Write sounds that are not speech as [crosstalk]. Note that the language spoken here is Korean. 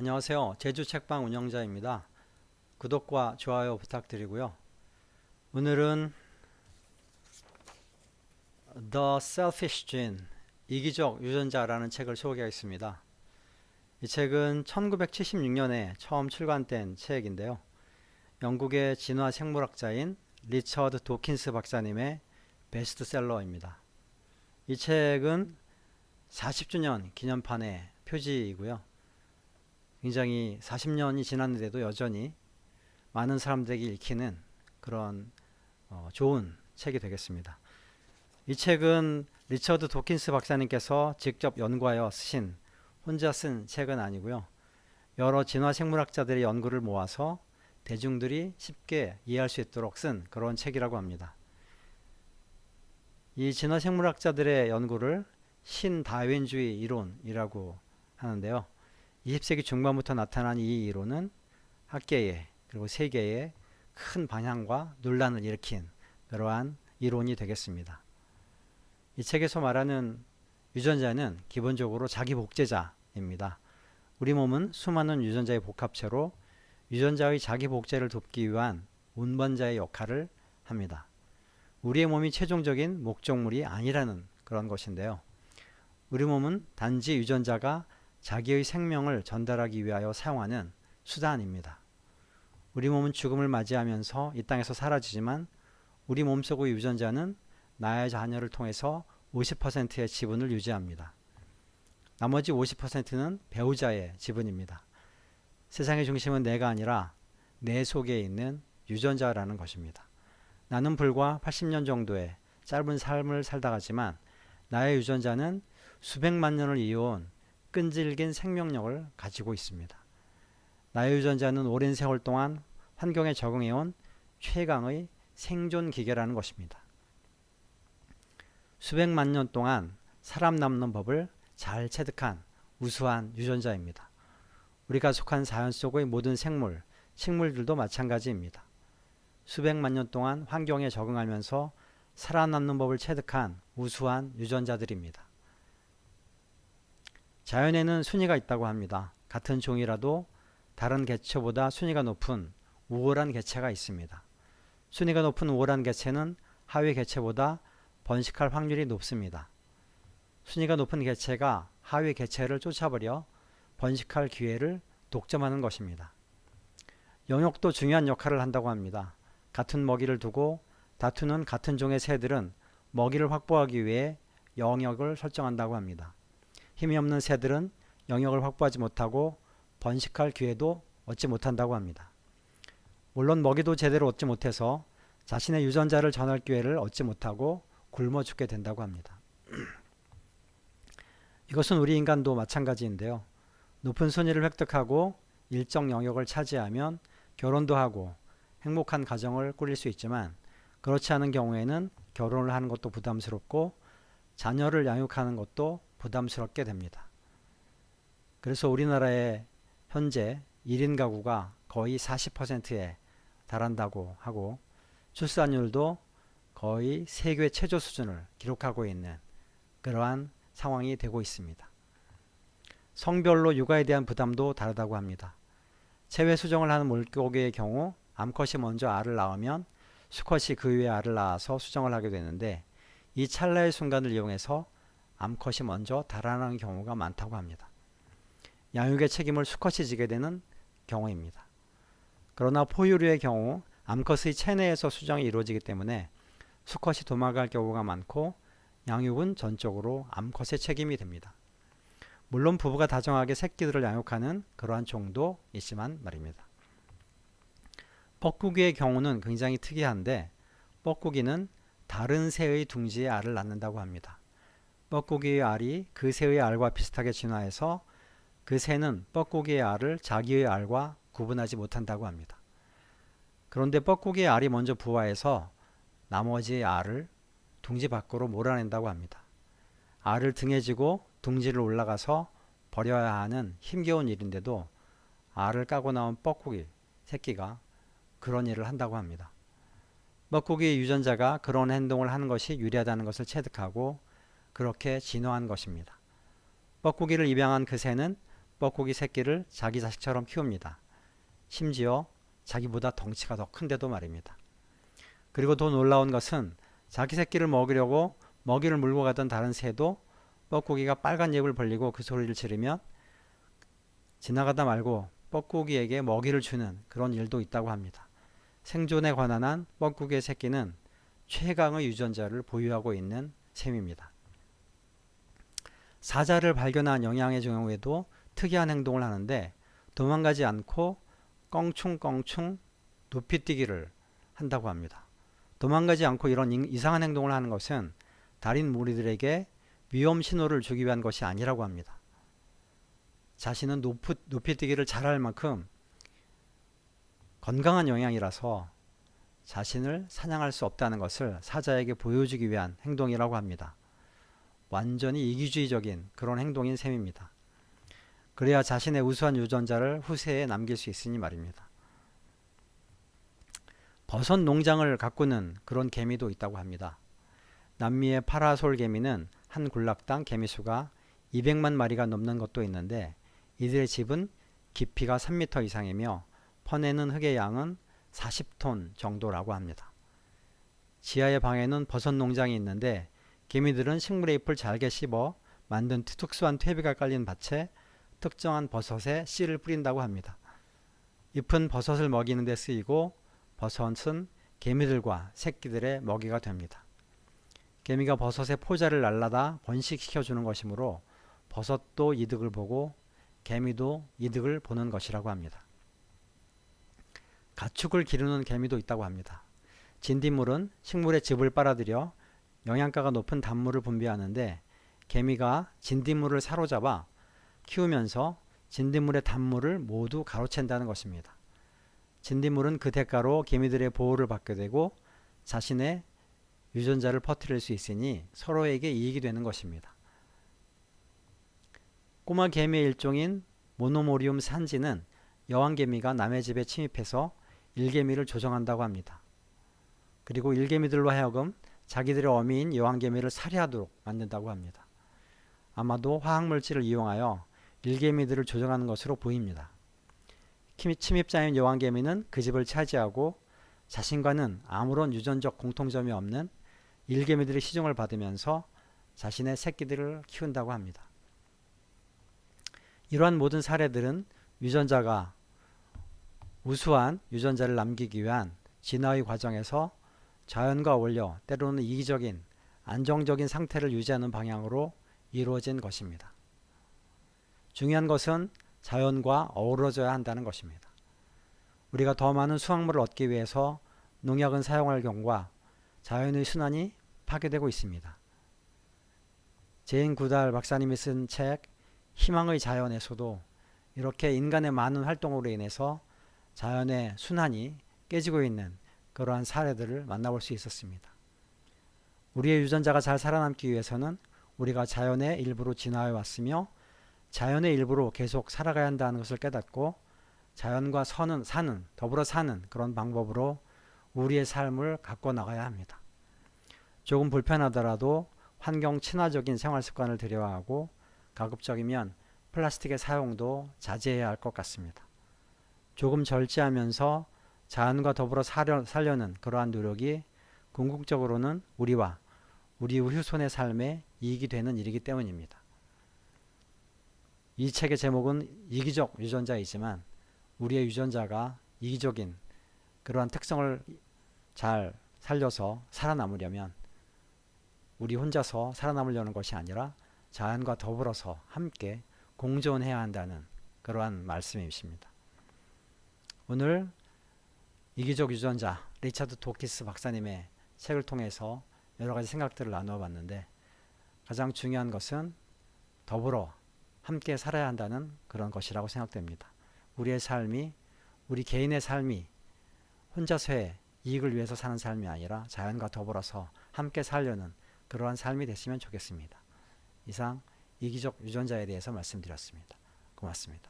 안녕하세요. 제주 책방 운영자입니다. 구독과 좋아요 부탁드리고요. 오늘은 The Selfish Gene 이기적 유전자라는 책을 소개하겠습니다. 이 책은 1976년에 처음 출간된 책인데요. 영국의 진화 생물학자인 리처드 도킨스 박사님의 베스트셀러입니다. 이 책은 40주년 기념판의 표지이고요. 굉장히 40년이 지났는데도 여전히 많은 사람들에게 읽히는 그런 어, 좋은 책이 되겠습니다. 이 책은 리처드 도킨스 박사님께서 직접 연구하여 쓰신 혼자 쓴 책은 아니고요. 여러 진화 생물학자들의 연구를 모아서 대중들이 쉽게 이해할 수 있도록 쓴 그런 책이라고 합니다. 이 진화 생물학자들의 연구를 신다윈주의 이론이라고 하는데요. 20세기 중반부터 나타난 이 이론은 학계에 그리고 세계에 큰 방향과 논란을 일으킨 그러한 이론이 되겠습니다. 이 책에서 말하는 유전자는 기본적으로 자기 복제자입니다. 우리 몸은 수많은 유전자의 복합체로 유전자의 자기 복제를 돕기 위한 운반자의 역할을 합니다. 우리의 몸이 최종적인 목적물이 아니라는 그런 것인데요. 우리 몸은 단지 유전자가 자기의 생명을 전달하기 위하여 사용하는 수단입니다. 우리 몸은 죽음을 맞이하면서 이 땅에서 사라지지만 우리 몸속의 유전자는 나의 자녀를 통해서 50%의 지분을 유지합니다. 나머지 50%는 배우자의 지분입니다. 세상의 중심은 내가 아니라 내 속에 있는 유전자라는 것입니다. 나는 불과 80년 정도의 짧은 삶을 살다 가지만 나의 유전자는 수백만 년을 이어온 끈질긴 생명력을 가지고 있습니다. 나의 유전자는 오랜 세월 동안 환경에 적응해온 최강의 생존 기계라는 것입니다. 수백만 년 동안 사람 남는 법을 잘 체득한 우수한 유전자입니다. 우리가 속한 자연 속의 모든 생물, 식물들도 마찬가지입니다. 수백만 년 동안 환경에 적응하면서 살아남는 법을 체득한 우수한 유전자들입니다. 자연에는 순위가 있다고 합니다. 같은 종이라도 다른 개체보다 순위가 높은 우월한 개체가 있습니다. 순위가 높은 우월한 개체는 하위 개체보다 번식할 확률이 높습니다. 순위가 높은 개체가 하위 개체를 쫓아버려 번식할 기회를 독점하는 것입니다. 영역도 중요한 역할을 한다고 합니다. 같은 먹이를 두고 다투는 같은 종의 새들은 먹이를 확보하기 위해 영역을 설정한다고 합니다. 힘이 없는 새들은 영역을 확보하지 못하고 번식할 기회도 얻지 못한다고 합니다. 물론 먹이도 제대로 얻지 못해서 자신의 유전자를 전할 기회를 얻지 못하고 굶어 죽게 된다고 합니다. [clears throat] 이것은 우리 인간도 마찬가지인데요. 높은 순위를 획득하고 일정 영역을 차지하면 결혼도 하고 행복한 가정을 꾸릴 수 있지만 그렇지 않은 경우에는 결혼을 하는 것도 부담스럽고 자녀를 양육하는 것도 부담스럽게 됩니다. 그래서 우리나라의 현재 1인 가구가 거의 40%에 달한다고 하고 출산율도 거의 세계 최저 수준을 기록하고 있는 그러한 상황이 되고 있습니다. 성별로 육아에 대한 부담도 다르다고 합니다. 체외 수정을 하는 물고기의 경우 암컷이 먼저 알을 낳으면 수컷이 그 위에 알을 낳아서 수정을 하게 되는데 이 찰나의 순간을 이용해서 암컷이 먼저 달아나는 경우가 많다고 합니다. 양육의 책임을 수컷이 지게 되는 경우입니다. 그러나 포유류의 경우 암컷의 체내에서 수정이 이루어지기 때문에 수컷이 도망갈 경우가 많고 양육은 전적으로 암컷의 책임이 됩니다. 물론 부부가 다정하게 새끼들을 양육하는 그러한 종도 있지만 말입니다. 뻐꾸기의 경우는 굉장히 특이한데 뻐꾸기는 다른 새의 둥지에 알을 낳는다고 합니다. 뻐꾸기의 알이 그 새의 알과 비슷하게 진화해서 그 새는 뻐꾸기의 알을 자기의 알과 구분하지 못한다고 합니다. 그런데 뻐꾸기의 알이 먼저 부화해서 나머지 알을 둥지 밖으로 몰아낸다고 합니다. 알을 등에 지고 둥지를 올라가서 버려야 하는 힘겨운 일인데도 알을 까고 나온 뻐꾸기 새끼가 그런 일을 한다고 합니다. 뻐꾸기 유전자가 그런 행동을 하는 것이 유리하다는 것을 체득하고 그렇게 진화한 것입니다. 뻐꾸기를 입양한 그 새는 뻐꾸기 새끼를 자기 자식처럼 키웁니다. 심지어 자기보다 덩치가 더 큰데도 말입니다. 그리고 더 놀라운 것은 자기 새끼를 먹이려고 먹이를 물고 가던 다른 새도 뻐꾸기가 빨간 입을 벌리고 그 소리를 지르면 지나가다 말고 뻐꾸기에게 먹이를 주는 그런 일도 있다고 합니다. 생존에 관한 한 뻐꾸기의 새끼는 최강의 유전자를 보유하고 있는 셈입니다. 사자를 발견한 영양의 경우에도 특이한 행동을 하는데 도망가지 않고 껑충껑충 높이뛰기를 한다고 합니다. 도망가지 않고 이런 이상한 행동을 하는 것은 달인 무리들에게 위험 신호를 주기 위한 것이 아니라고 합니다. 자신은 높이, 높이뛰기를 잘할 만큼 건강한 영양이라서 자신을 사냥할 수 없다는 것을 사자에게 보여주기 위한 행동이라고 합니다. 완전히 이기주의적인 그런 행동인 셈입니다. 그래야 자신의 우수한 유전자를 후세에 남길 수 있으니 말입니다. 버섯 농장을 가꾸는 그런 개미도 있다고 합니다. 남미의 파라솔 개미는 한 군락당 개미수가 200만 마리가 넘는 것도 있는데 이들의 집은 깊이가 3m 이상이며 퍼내는 흙의 양은 40톤 정도라고 합니다. 지하의 방에는 버섯 농장이 있는데 개미들은 식물의 잎을 잘게 씹어 만든 특수한 퇴비가 깔린 밭에 특정한 버섯에 씨를 뿌린다고 합니다. 잎은 버섯을 먹이는 데 쓰이고 버섯은 개미들과 새끼들의 먹이가 됩니다. 개미가 버섯의 포자를 날라다 번식시켜 주는 것이므로 버섯도 이득을 보고 개미도 이득을 보는 것이라고 합니다. 가축을 기르는 개미도 있다고 합니다. 진딧물은 식물의 즙을 빨아들여 영양가가 높은 단물을 분비하는데 개미가 진딧물을 사로잡아 키우면서 진딧물의 단물을 모두 가로챈다는 것입니다. 진딧물은 그 대가로 개미들의 보호를 받게 되고 자신의 유전자를 퍼뜨릴 수 있으니 서로에게 이익이 되는 것입니다. 꼬마 개미의 일종인 모노모리움 산지는 여왕개미가 남의 집에 침입해서 일개미를 조정한다고 합니다. 그리고 일개미들로 하여금 자기들의 어미인 여왕개미를 살해하도록 만든다고 합니다. 아마도 화학물질을 이용하여 일개미들을 조정하는 것으로 보입니다. 침입자인 여왕개미는 그 집을 차지하고 자신과는 아무런 유전적 공통점이 없는 일개미들의 시종을 받으면서 자신의 새끼들을 키운다고 합니다. 이러한 모든 사례들은 유전자가 우수한 유전자를 남기기 위한 진화의 과정에서 자연과 어울려 때로는 이기적인 안정적인 상태를 유지하는 방향으로 이루어진 것입니다. 중요한 것은 자연과 어우러져야 한다는 것입니다. 우리가 더 많은 수확물을 얻기 위해서 농약은 사용할 경우가 자연의 순환이 파괴되고 있습니다. 제인 구달 박사님이 쓴 책 희망의 자연에서도 이렇게 인간의 많은 활동으로 인해서 자연의 순환이 깨지고 있는 그러한 사례들을 만나볼 수 있었습니다. 우리의 유전자가 잘 살아남기 위해서는 우리가 자연의 일부로 진화해 왔으며 자연의 일부로 계속 살아가야 한다는 것을 깨닫고 자연과 서는, 사는, 더불어 사는 그런 방법으로 우리의 삶을 갖고 나가야 합니다. 조금 불편하더라도 환경 친화적인 생활 습관을 들여하고 가급적이면 플라스틱의 사용도 자제해야 할 것 같습니다. 조금 절제하면서 자연과 더불어 살려, 살려는 그러한 노력이 궁극적으로는 우리와 우리 후손의 삶에 이익이 되는 일이기 때문입니다. 이 책의 제목은 이기적 유전자이지만 우리의 유전자가 이기적인 그러한 특성을 잘 살려서 살아남으려면 우리 혼자서 살아남으려는 것이 아니라 자연과 더불어서 함께 공존해야 한다는 그러한 말씀이십니다. 오늘 이기적 유전자 리차드 도키스 박사님의 책을 통해서 여러 가지 생각들을 나누어 봤는데 가장 중요한 것은 더불어 함께 살아야 한다는 그런 것이라고 생각됩니다. 우리의 삶이 우리 개인의 삶이 혼자서의 이익을 위해서 사는 삶이 아니라 자연과 더불어서 함께 살려는 그러한 삶이 됐으면 좋겠습니다. 이상 이기적 유전자에 대해서 말씀드렸습니다. 고맙습니다.